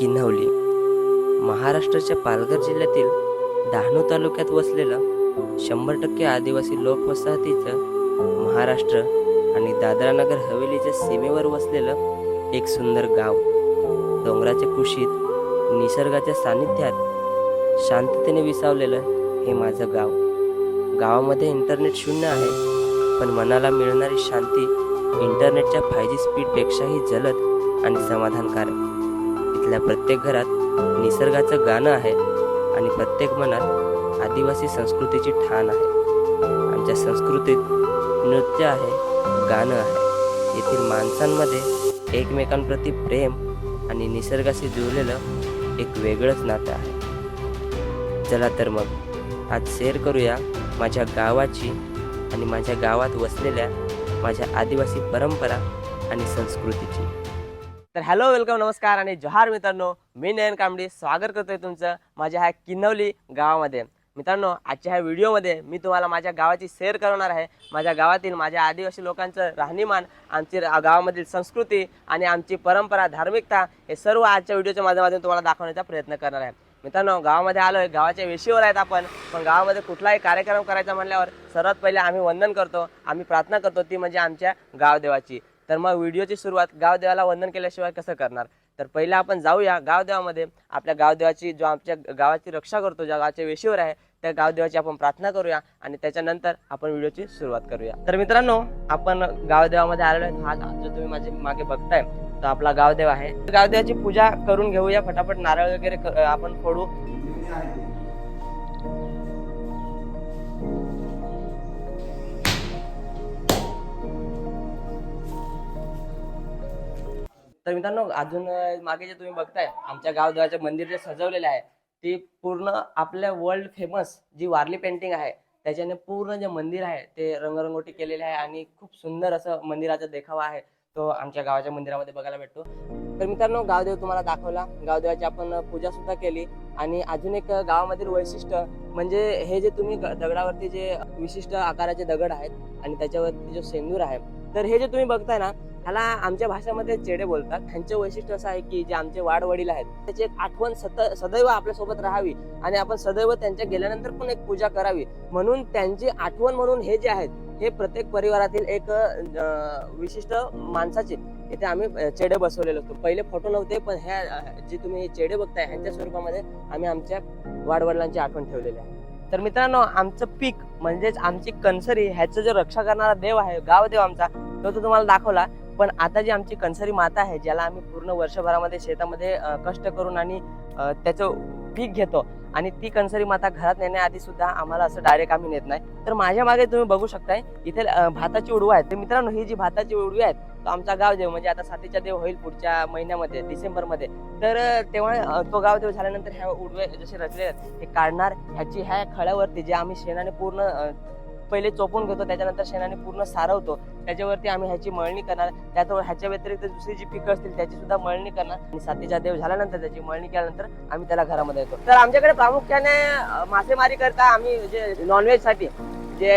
किन्हवली. महाराष्ट्राच्या पालघर जिल्ह्यातील डहाणू तालुक्यात वसलेलं शंभर टक्के आदिवासी लोकवसाहतीचं महाराष्ट्र आणि दादरानगर हवेलीच्या सीमेवर वसलेलं एक सुंदर गाव. डोंगराच्या कुशीत निसर्गाच्या सानिध्यात शांततेने विसावलेलं हे माझं गाव. गावामध्ये इंटरनेट शून्य आहे पण मनाला मिळणारी शांती इंटरनेटच्या फाय जी स्पीडपेक्षाही जलद आणि समाधानकारक. इथल्या प्रत्येक घरात निसर्गाचं गाणं आहे आणि प्रत्येक मनात आदिवासी संस्कृतीची ठाण आहे. आमच्या संस्कृतीत नृत्य आहे गाणं आहे. येथील माणसांमध्ये एकमेकांप्रती प्रेम आणि निसर्गाशी जुळलेलं एक वेगळंच नातं आहे. चला तर मग आज शेअर करूया माझ्या गावाची आणि माझ्या गावात वसलेल्या माझ्या आदिवासी परंपरा आणि संस्कृतीची. तर हॅलो वेलकम नमस्कार आणि जोहार मित्रांनो. मी नयन कांबडी. स्वागत करतोय तुमचं माझ्या ह्या किन्नवली गावामध्ये. मित्रांनो आजच्या ह्या व्हिडिओमध्ये मी तुम्हाला माझ्या गावाची शेअर करणार आहे. माझ्या गावातील माझ्या आदिवासी लोकांचं राहणीमान आमची गावामधील संस्कृती आणि आमची परंपरा धार्मिकता हे सर्व आजच्या व्हिडिओच्या माध्यमातून तुम्हाला दाखवण्याचा प्रयत्न करणार आहे. मित्रांनो गावामध्ये आलोय. गावाच्या वेशीवर आहेत आपण. पण गावामध्ये कुठलाही कार्यक्रम करायचा म्हणल्यावर सर्वात पहिले आम्ही वंदन करतो. आम्ही प्रार्थना करतो. ती म्हणजे आमच्या गावदेवाची. तर मग व्हिडिओची सुरुवात गावदेवाला वंदन केल्याशिवाय कसं करणार? तर पहिला आपण जाऊया गावदेवामध्ये. आपल्या गावदेवाची जो आमच्या गावाची रक्षा करतो ज्या गावाच्या वेशीवर आहे त्या गावदेवाची आपण प्रार्थना करूया आणि त्याच्यानंतर आपण व्हिडिओची सुरुवात करूया. तर मित्रांनो आपण गावदेवामध्ये आलेलो आहे. हा जो तुम्ही माझे मागे बघताय तो आपला गावदेव आहे. गावदेवाची पूजा करून घेऊया. फटाफट नारळ वगैरे क- आपण फोडू. तर मित्रांनो अजून मागे जे तुम्ही बघताय आमच्या गावदेवाचे मंदिर जे सजवलेले आहे ते पूर्ण आपल्या वर्ल्ड फेमस जी वारली पेंटिंग आहे त्याच्याने पूर्ण जे मंदिर आहे ते रंगरंगोटी केलेले आहे आणि खूप सुंदर असं मंदिराचा देखावा आहे तो आमच्या गावाच्या मंदिरामध्ये बघायला भेटतो. तर मित्रांनो गावदेव तुम्हाला दाखवला. गावदेवाची आपण पूजा सुद्धा केली आणि अजून एक गावामधील वैशिष्ट्य म्हणजे हे जे तुम्ही ग- दगडावरती जे विशिष्ट आकाराचे दगड आहेत आणि त्याच्यावरती जो सेंदूर आहे तर हे जे तुम्ही बघताय ना ह्याला आमच्या भाषेमध्ये चेडे बोलतात. त्यांचे वैशिष्ट्य असं आहे की जे आमचे वाडवडील आहेत त्याची एक आठवण सत सदैव आपल्यासोबत राहावी आणि आपण सदैव त्यांच्या गेल्यानंतर पण एक पूजा करावी. म्हणून त्यांची आठवण म्हणून हे जे आहेत हे प्रत्येक परिवारातील एक विशिष्ट माणसाचे इथे आम्ही चेडे बसवलेले असतो. पहिले फोटो नव्हते पण ह्या जे तुम्ही चेडे बघताय ह्यांच्या स्वरूपामध्ये आम्ही आमच्या वाडवडिलांची आठवण ठेवलेली आहे. तर मित्रांनो आमचं पीक म्हणजेच आमची कणसरी ह्याचं जो रक्षा करणारा देव आहे गावदेव आमचा तो तो तुम्हाला दाखवला. पण आता जी आमची कणसरी माता आहे ज्याला आम्ही पूर्ण वर्षभरामध्ये शेतामध्ये कष्ट करून आणि त्याचं पीक घेतो आणि ती कणसरी माता घरात नेण्याआधी सुद्धा आम्हाला असं डायरेक्ट आम्ही नेत नाही. तर माझ्या मागे तुम्ही बघू शकताय इथे भाताची उडवा आहे तर मित्रांनो ही जी भाताची उडवी आहेत तो आमचा गावदेव म्हणजे आता सातीचा देव होईल पुढच्या महिन्यामध्ये डिसेंबरमध्ये. तर तेव्हा तो तो गावदेव झाल्यानंतर ह्या उडवे जसे रचले आहेत हे काढणार ह्याची ह्या खळ्यावरती जे आम्ही शेणाने पूर्ण पहिले चोपून घेतो त्याच्यानंतर शेणाने पूर्ण सारवतो. त्याच्यावरती आम्ही ह्याची मळणी करणार. त्याच्यावर ह्याच्या व्यतिरिक्त दुसरी जी पिकं असतील त्याची सुद्धा मळणी करणार. आणि सातीचा देव झाल्यानंतर त्याची मळणी केल्यानंतर आम्ही त्याला घरामध्ये येतो. तर आमच्याकडे प्रामुख्याने मासेमारी करता आम्ही जे नॉनव्हेजसाठी जे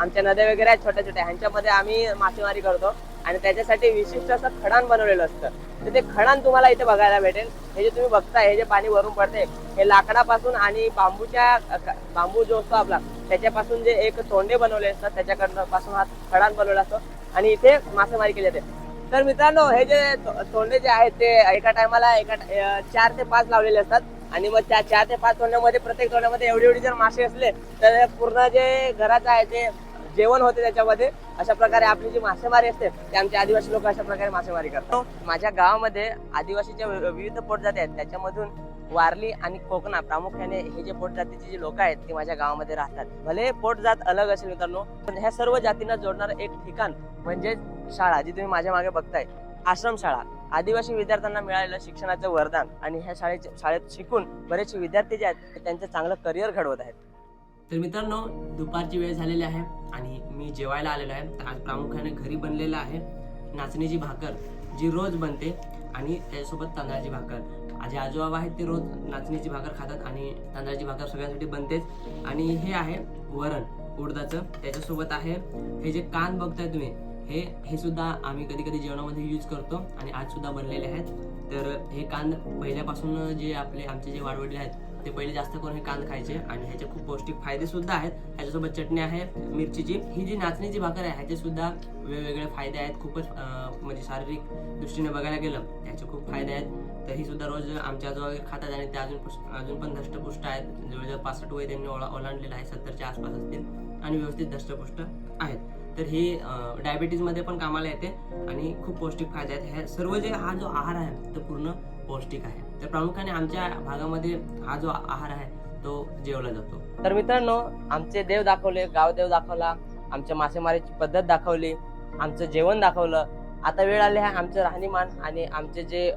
आमच्या नद्या वगैरे आहेत छोट्या छोट्या ह्यांच्यामध्ये आम्ही मासेमारी करतो. आणि त्याच्यासाठी विशिष्ट असं खडान बनवलेलं असतं. तर ते खडान तुम्हाला इथे बघायला भेटेल. हे जे तुम्ही बघताय हे जे पाणी वरून पडते हे लाकडापासून आणि बांबूच्या बांबू जो असतो आपला त्याच्यापासून जे एक तोंडे बनवले असतात त्याच्याकडनं पासून हा खडान बनवला असतो. आणि इथे मासेमारी केली जाते. तर मित्रांनो हे जे तोंडे जे आहेत ते एका टायमाला एका चार ते पाच लावलेले असतात. आणि मग त्या चार ते पाच तोंड्यामध्ये प्रत्येक तोंड्यामध्ये एवढी एवढी जर मासे असले तर पूर्ण जे घराचं आहे ते जेवण होते त्याच्यामध्ये अशा प्रकारे आपली जी मासेमारी असते ते आमचे आदिवासी लोक अशा प्रकारे मासेमारी करतात. माझ्या गावामध्ये आदिवासीच्या विविध पोटजाती आहेत. त्याच्यामधून वारली आणि कोकणा प्रामुख्याने हे जे पोटजातीचे जे लोक आहेत ते माझ्या गावामध्ये राहतात. भले पोटजात अलग असेल मित्रांनो पण ह्या सर्व जातींना जोडणारं एक ठिकाण म्हणजे शाळा जी तुम्ही माझ्या मागे बघताय. आश्रमशाळा आदिवासी विद्यार्थ्यांना मिळालेलं शिक्षणाचं वरदान आणि ह्या शाळेचे शाळेत शिकून बरेचसे विद्यार्थी जे आहेत ते त्यांचं चांगलं करिअर घडवत आहेत. तर मित्रांनो दुपारची वेळ झालेली आहे आणि मी जेवायला आलेलो आहे. तर आज प्रामुख्याने घरी बनलेलं आहे नाचणीची भाकर जी रोज बनते आणि त्याच्यासोबत तांदळाची भाकर. आजे आजोबा आहेत ते रोज नाचणीची भाकर खातात आणि तांदळाची भाकर सगळ्यांसाठी बनतेच. आणि हे आहे वरण उडदाचं. त्याच्यासोबत आहे हे जे कान बघताय तुम्ही हे हे सुद्धा आम्ही कधी कधी जेवणामध्ये यूज करतो आणि आज सुद्धा बनलेले आहेत. तर हे कान पहिल्यापासून जे आपले आमचे जे वाडवडले आहेत ते पहिले जास्त करून हे कांद खायचे आणि ह्याचे खूप पौष्टिक फायदे सुद्धा आहेत. ह्याच्यासोबत चटणी आहे मिरचीची ही जी नाचणीची भाकर आहे ह्याचे सुद्धा वेगवेगळे फायदे आहेत. खूपच म्हणजे शारीरिक दृष्टीने बघायला गेलं त्याचे खूप फायदे आहेत. तर ही सुद्धा रोज आमच्या आजोबा खातात आणि ते अजून अजून पण धष्टपुष्ट आहेत. जवळजवळ पासष्ट वय त्यांनी ओला ओलांडलेलं आहे सत्तरच्या आसपास असतील आणि व्यवस्थित धष्टपुष्ट आहेत. तर हे डायबिटीजमध्ये पण कामाला येते आणि खूप पौष्टिक फायदे आहेत. हे सर्व जे हा जो आहार आहे तो पूर्ण पौष्टिक आहे. तर प्रामुख्याने आमच्या भागामध्ये हा जो आहार आहे तो जेवला जातो. तर मित्रांनो आमचे देव दाखवले गाव देव दाखवला आमच्या मासेमारीची पद्धत दाखवली आमचं जेवण दाखवलं. आता वेळ आली आहे आमचं राहणीमान आणि आमचे जे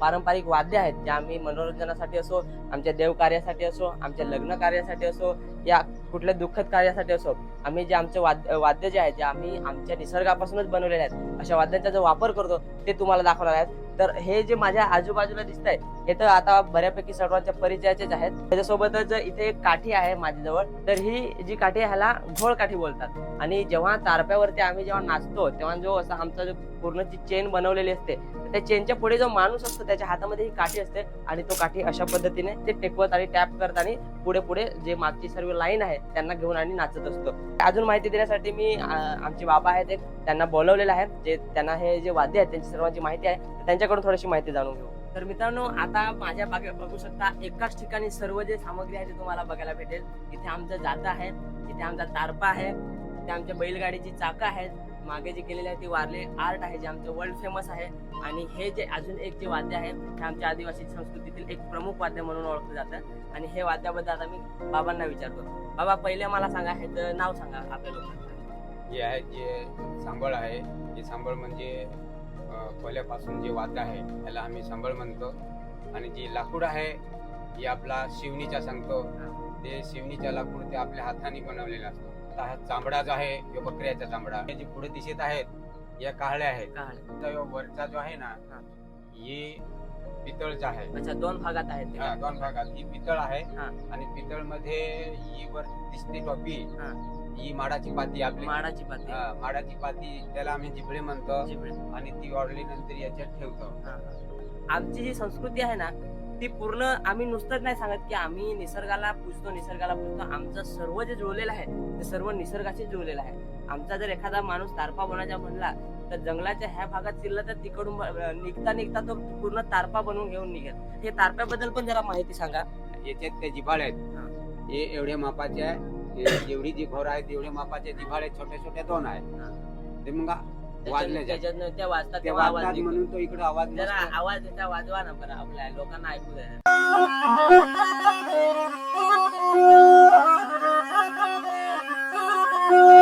पारंपरिक वाद्य आहेत ते आम्ही मनोरंजनासाठी असो आमच्या देवकार्यासाठी असो आमच्या लग्न कार्यासाठी असो या कुठल्या दुःखद कार्यासाठी असो आम्ही जे आमचे वाद्य वाद्य जे आहेत जे आम्ही आमच्या निसर्गापासूनच बनवलेले आहेत अशा वाद्यांचा जो वापर करतो ते तुम्हाला दाखवणार आहेत. तर हे जे माझ्या आजूबाजूला दिसत आहे हे तर आता बऱ्यापैकी सर्वांच्या परिचयाचेच आहेत. त्याच्यासोबतच इथे एक काठी आहे माझ्याजवळ तर ही जी काठी आहे ह्याला घोळ काठी बोलतात. आणि जेव्हा तारप्यावरती आम्ही जेव्हा नाचतो तेव्हा जो असा आमचा जो पूर्णची चेन बनवलेली असते त्या चेनच्या पुढे जो माणूस असतो त्याच्या हातामध्ये ही काठी असते आणि तो काठी अशा पद्धतीने ते टेकवत आणि टॅप करत आणि पुढे पुढे जे मागची सर्व लाईन आहे त्यांना घेऊन आणि नाचत असतो. अजून माहिती देण्यासाठी मी आमचे बाबा आहेत एक त्यांना बोलवलेलं आहे. जे त्यांना हे जे वाद्य आहेत त्यांची सर्वांची माहिती आहे. त्यांच्या त्यांच्याकडून थोडीशी माहिती जाणून घेऊ. तर मित्रांनो आता माझ्या बागे बघू शकता एकाच ठिकाणी सर्व जे सामग्री आहे ते तुम्हाला बघायला भेटेल. इथे आमचं जातं आहे इथे आमचा तारपा आहे इथे आमच्या बैलगाडीची चाकं आहेत. मागे जे केलेले आहे ते वारले आर्ट आहे जे आमचं वर्ल्ड फेमस आहे. आणि हे जे अजून एक जे वाद्य आहे हे आमच्या आदिवासी संस्कृतीतील एक प्रमुख वाद्य म्हणून ओळखलं जातं. आणि हे वाद्याबद्दल आता मी बाबांना विचारतो. बाबा पहिले मला सांगा ह्याचं नाव सांगा आपल्या लोकांना. जे आहे जे सांबळ आहे हे सांबळ म्हणजे पहिल्यापासून जे वाद्य आहे त्याला आम्ही सांबळ म्हणतो. आणि जी लाकूड आहे ही आपला शिवणीचा सांगतो. ते शिवणीचा लाकूड ते आपल्या हाताने बनवलेला असतो. आता हा चांबडा जो आहे तो बकऱ्याचा चांबडा हे जे पुढे दिसत आहेत या काहळ्या आहेत. वरचा जो आहे ना हा. पितळचा आहे अच्छा दोन भागात आहेत ते. हा, दोन भागात ही पितळ आहे हा. आणि पितळमध्ये ही वर दिसते टोपी हा. ही माडाची पाती आपली माडाची पाती हा, माडाची पाती त्याला आम्ही जिबळे म्हणतो चिपळे. आणि ती वाढली नंतर याच्यात ठेवतो हा. आमची जी संस्कृती आहे ना ती पूर्ण आम्ही नुसतंच नाही सांगत की आम्ही निसर्गाला पूजतो निसर्गाला पूजतो आमचं सर्व जे जुळलेलं आहे ते सर्व निसर्गाशी जुळलेलं आहे आमचा जर एखादा माणूस तारपा बनायचा म्हणला तर जंगलाच्या ह्या भागात शिरला तर तिकडून निघता निघता तो पूर्ण तारपा बनवून घेऊन निघेल. हे तारप्याबद्दल पण जरा माहिती सांगा. याच्यात ते जिभाळ आहेत. हे. एवढ्या मापाचे आहे. जेवढी जी घोर आहे तेवढ्या मापाचे जिभाळ आहेत छोटे छोटे दोन आहेत. ते मग वाजले जातात. त्याच्यातनं त्या वाजतात तेव्हा आवाज. म्हणून तो इकडे आवाज जरा. आवाज त्याचा वाजवा ना बरं आपल्या लोकांना ऐकू द्या.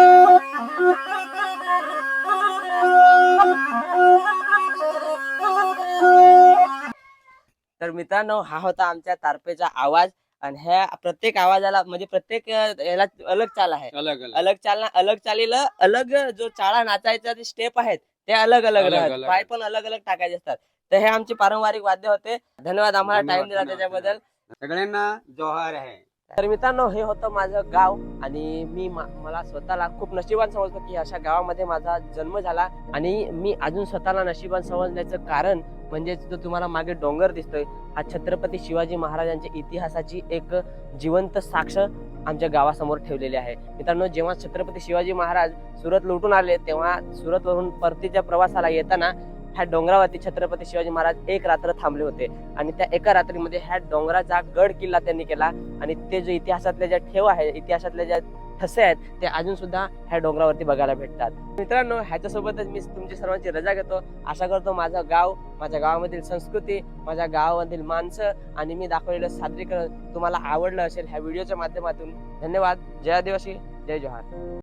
तर मित्रांनो हा होता आमच्या तारपेचा आवाज आणि ह्या प्रत्येक आवाजाला म्हणजे प्रत्येक याला अलग चाल आहे. अलग अलग. अलग चालना अलग चालीला अलग जो चाळा नाचायचा जे स्टेप आहेत ते अलग अलग राहतात. अलग. पाय पण अलग अलग टाकायचे असतात. तर हे आमचे पारंपरिक वाद्य होते. धन्यवाद आम्हाला टाइम दिला त्याच्याबद्दल. सगळ्यांना जोहार आहे. तर मित्रांनो हे होतं माझं गाव आणि मी मला स्वतःला खूप नशिबान समजतो की अशा गावामध्ये माझा जन्म झाला आणि मी अजून स्वतःला नशिबान समजण्याचं कारण म्हणजे जो तुम्हाला मागे डोंगर दिसतोय हा छत्रपती शिवाजी महाराजांच्या इतिहासाची एक जिवंत साक्ष आमच्या गावासमोर ठेवलेली आहे. मित्रांनो जेव्हा छत्रपती शिवाजी महाराज सुरत लुटून आले तेव्हा सुरतवरून परतीच्या प्रवासाला येताना ह्या डोंगरावरती छत्रपती शिवाजी महाराज एक रात्र थांबले होते. आणि त्या एका रात्रीमध्ये ह्या डोंगराचा गड किल्ला त्यांनी केला. आणि ते जे इतिहासातले ज्या ठेव आहे इतिहासातले ज्या ठसे आहेत ते अजून सुद्धा ह्या डोंगरावरती बघायला भेटतात. मित्रांनो ह्याच्यासोबतच मी तुमची सर्वांची रजा घेतो. आशा करतो माझं गाव माझ्या गावामधील संस्कृती माझ्या गावामधील माणसं आणि मी दाखवलेलं सादरीकरण तुम्हाला आवडलं असेल ह्या व्हिडिओच्या माध्यमातून. धन्यवाद. जय आदिवासी. जय जोहार.